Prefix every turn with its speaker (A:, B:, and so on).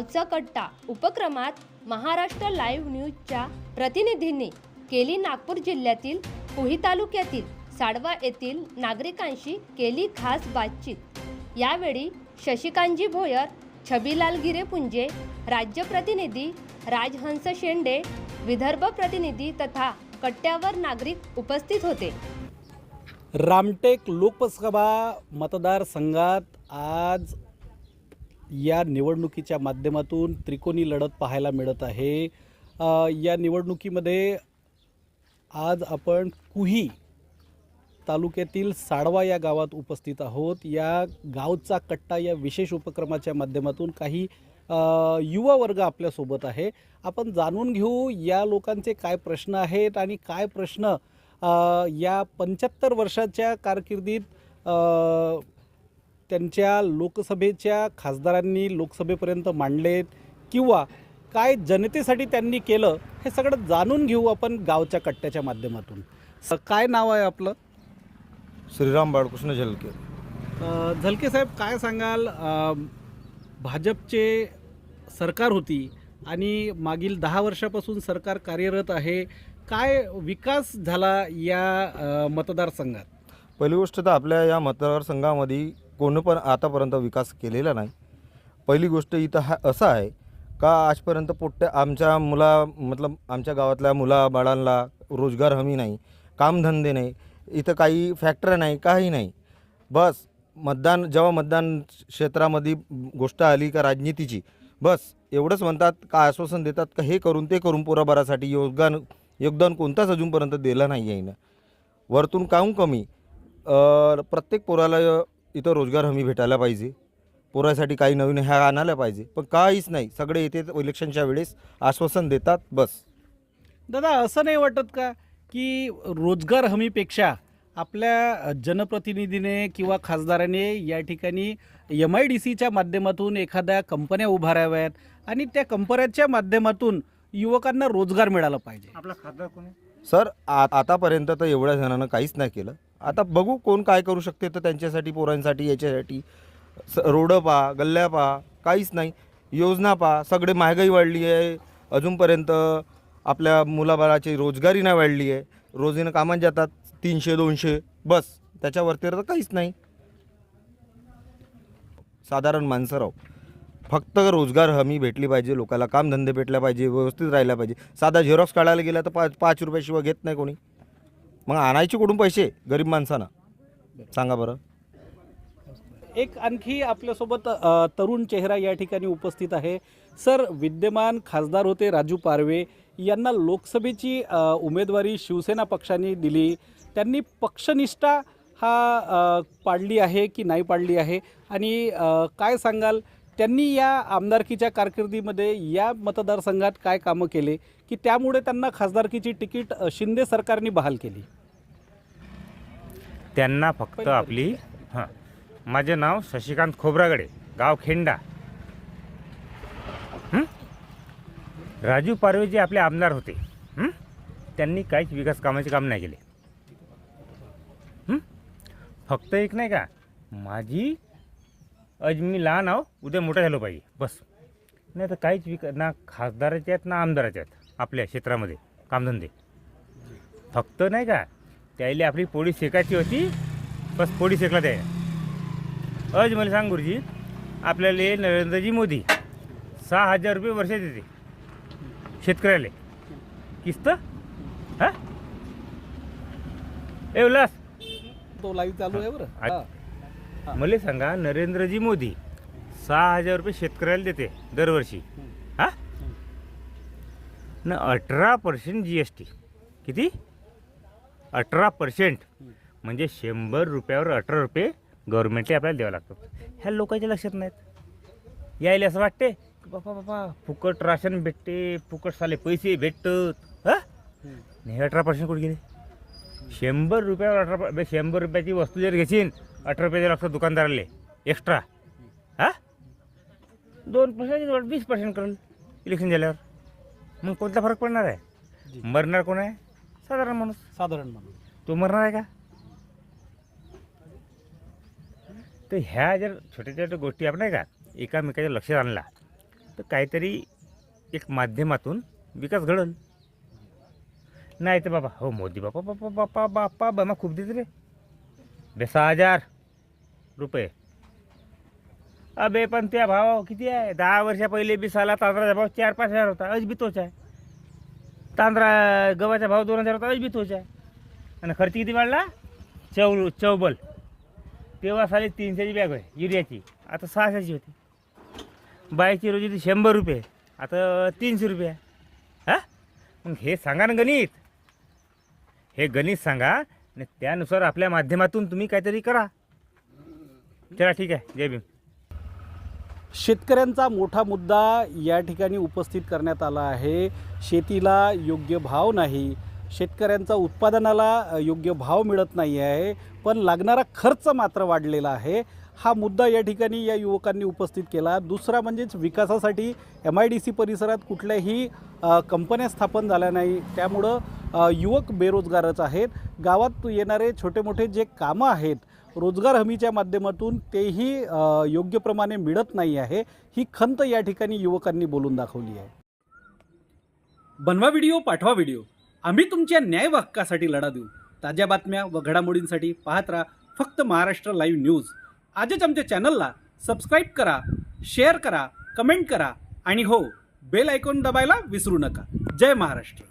A: गावचा कट्टा उपक्रमात महाराष्ट्र लाईव्ह न्यूजच्या प्रतिनिधींनी केली नागपूर जिल्ह्यातील पुही तालुक्यातील साडवा येथील नागरिकांशी केली खास बातचीत. यावेळी शशिकांतजी भोयर छबीलाल गिरेपुंजे राज्य प्रतिनिधी राजहंस शेंडे विदर्भ प्रतिनिधी तथा कट्ट्यावर नागरिक उपस्थित होते.
B: रामटेक लोकसभा मतदारसंघात आज या निवडणुकीच्या माध्यमातून त्रिकोणी लढत पाहायला मिळत आहे. या निवडणुकीमध्ये आज आपण कुही तालुक्यातील साडवा या गावात उपस्थित आहोत. या गावचा कट्टा या विशेष उपक्रमाच्या माध्यमातून काही युवा वर्ग आपल्यासोबत आहे. आपण जाणून घेऊ या लोकांचे काय प्रश्न आहेत आणि काय प्रश्न या पंच्याहत्तर वर्षाच्या कारकिर्दीत त्यांच्या लोकसभेच्या खासदारांनी लोकसभेपर्यंत मांडलेत किंवा काय जनतेसाठी त्यांनी केलं हे सगळं जाणून घेऊ आपण गावच्या कट्ट्याच्या माध्यमातून. स- काय नाव आहे आपलं?
C: श्रीराम बाळकृष्ण झलके.
B: अ, झलके साहेब काय सांगाल? अ, भाजपचे सरकार होती आणि मागील दहा वर्षापासून सरकार कार्यरत आहे. काय विकास झाला या अ, मतदारसंघात?
C: पहिली गोष्ट तर आपल्या या मतदारसंघामध्ये कोणी पण आतापर्यंत विकास केलेला नाही. पहिली गोष्ट इथं हा असं आहे का आजपर्यंत पोट्ट्या आमच्या मुला मतलब आमच्या गावातल्या मुला बाळांना रोजगार हमी नाही कामधंदे नाही इथं काही फॅक्टऱ्या नाही काही नाही. बस मतदान जेव्हा मतदान क्षेत्रामध्ये गोष्ट आली का राजनीतीची बस एवढंच म्हणतात का आश्वासन देतात का हे करून ते करून पोराबारासाठी योगदान योगदान कोणताच अजूनपर्यंत दिलं नाही आहे ना वरतून काहून कमी? प्रत्येक पोराला इथं रोजगार हमी भेटायला पाहिजे. पोरासाठी काही नवीन ह्या आणायला पाहिजे. पण काहीच नाही. सगळे येते इलेक्शनच्या वेळेस आश्वासन देतात. बस.
B: दादा असं नाही वाटत का की रोजगार हमीपेक्षा आपल्या जनप्रतिनिधीने किंवा खासदाराने या ठिकाणी एम आय डी सीच्या माध्यमातून एखाद्या कंपन्या उभाराव्यात आणि त्या कंपन्याच्या माध्यमातून युवकांना रोजगार मिळाला पाहिजे?
C: सर आ आतापर्यंत तर एवढ्या जणांना काहीच नाही केलं. आता बघू कोण काय करू शकते तर त्यांच्यासाठी पोरांसाठी याच्यासाठी. स रोडं पा गल्ल्या पा काहीच नाही. योजना पा सगळे महागाई वाढली आहे. अजूनपर्यंत आपल्या मुलाबाळाची रोजगारी नाही वाढली आहे. रोजीनं कामात जातात तीनशे दोनशे बस. त्याच्यावरती तर काहीच नाही. साधारण माणसं राहू. फक्त रोजगार हमी भेटली पाहिजे लोकांना कामधंदे भेटल्या पाहिजे व्यवस्थित राहिला पाहिजे. साधा झेरॉक्स काढायला गेला तर पाच पाच रुपयाशिवाय घेत नाही कोणी. मग आणायचे कुठून पैसे गरीब माणसांना? सांगा बरं.
B: एक आणखी आपल्यासोबत अ, तरुण चेहरा या ठिकाणी उपस्थित आहे. सर विद्यमान खासदार होते राजू पारवे. यांना लोकसभेची अ, उमेदवारी शिवसेना पक्षाने दिली. त्यांनी पक्षनिष्ठा हा अ, पाडली आहे की नाही पाडली आहे? आणि अ, काय सांगाल? त्यांनी या आमदारकीच्या कारकिर्दीमध्ये या मतदारसंघात काय कामं केले की त्यामुळे त्यांना खासदारकीची तिकीट शिंदे सरकारने बहाल केली
D: त्यांना फक्त आपली हां माझे नाव शशिकांत खोब्रागडे गाव खेंडा हं? राजू पारवे जे आपले आमदार होते हं? त्यांनी काहीच विकास कामाचे काम नाही केले हं? फक्त एक नाही का माझी आज मी लहान आहो उद्या मोठा झालो पाहिजे बस. नाही तर काहीच विका ना खासदाराचे आहेत ना आमदाराचे आहेत आपल्या क्षेत्रामध्ये कामधंदे. फक्त नाही का त्याला आपली पोळी शेकायची होती बस पोळी शेकला त्या. अज मला सांग गुरुजी आपल्याला नरेंद्रजी मोदी सहा हजार रुपये वर्ष देते. शेतकऱ्याला. किस्त? हा? ए उल्हास.
B: तो लाईव्ह चालू आहे बरं.
D: मला सांगा नरेंद्रजी मोदी सहा हजार रुपये शेतकऱ्याला देते दरवर्षी. हा? न अठरा पर्सेंट जी एस टी किती? अठरा पर्सेंट म्हणजे शंभर रुपयावर अठरा रुपये गव्हर्नमेंटला आपल्याला द्यावं लागतात. ह्या लोकांच्या लक्षात नाहीत. यायला असं वाटते की बापा बापा फुकट राशन भेटते फुकट साले पैसे भेटतात. हा? नाही अठरा पर्सेंट कुठे गेले? शंभर रुपयावर अठरा शंभर रुपयाची वस्तू जर घेशील अठरा रुपये द्यावं लागतं दुकानदाराले एक्स्ट्रा हा दोन पर्सेंट वीस पर्सेंट करेल इलेक्शन झाल्यावर मग कोणता फरक पडणार आहे. मरणार कोण आहे साधारण माणूस
B: साधारण म्हणून
D: तो मरणार आहे का तर ह्या जर छोट्या छोट्या गोष्टी आपण नाही का एकामेकाच्या लक्षात आणला तर काहीतरी एक माध्यमातून विकास घडल नाही तर बाबा हो मोदी बापा बापा बापा बापा बमा खूप देते रे बेसा हजार रुपये. अबे पण त्या भाव किती आहे? दहा वर्षा पहिले बी साला तांदळाचा भाव चार पाच हजार होता. अज बी तोच आहे. तांदळा गव्हाचा भाव दोन हजार होता आज बी तोच आहे. आणि खर्च किती वाढला? चौ चौबल तेव्हा साली तीनशेची बॅग आहे युरियाची. आता सहाशेची होती. बायची रोजी ती शंभर रुपये. आता तीनशे रुपये. आहे हां? मग हे सांगा ना गणित. हे गणित सांगा आणि त्यानुसार आपल्या माध्यमातून तुम्ही काहीतरी करा. चला ठीक आहे. जय भीम.
B: शेतकऱ्यांचा मोठा मुद्दा या ठिकाणी उपस्थित करण्यात आला आहे. शेतीला योग्य भाव नाही. शेतकऱ्यांचा उत्पादनाला योग्य भाव मिळत नाही आहे. पण लागणारा खर्च मात्र वाढलेला आहे. हा मुद्दा या ठिकाणी या युवकांनी उपस्थित केला. दुसरा म्हणजेच विकासासाठी एम आय डी सी परिसरात कुठल्याही कंपन्या स्थापन झाल्या नाही. त्यामुळं युवक बेरोजगारच आहेत. गावात येणारे छोटे मोठे जे कामं आहेत रोजगार हमीच्या माध्यमातून तेही योग्य प्रमाणे मिळत नाही आहे. ही खंत या ठिकाणी युवकांनी बोलून दाखवली आहे. बनवा व्हिडिओ पाठवा व्हिडिओ. आम्ही तुमच्या न्याय हक्कासाठी लढा देऊ. ताज्या बातम्या व घडामोडींसाठी पाहत राहा फक्त महाराष्ट्र लाईव्ह न्यूज. आजच आमच्या चॅनलला सबस्क्राईब करा शेअर करा कमेंट करा आणि हो बेल आयकॉन दबायला विसरू नका. जय महाराष्ट्र.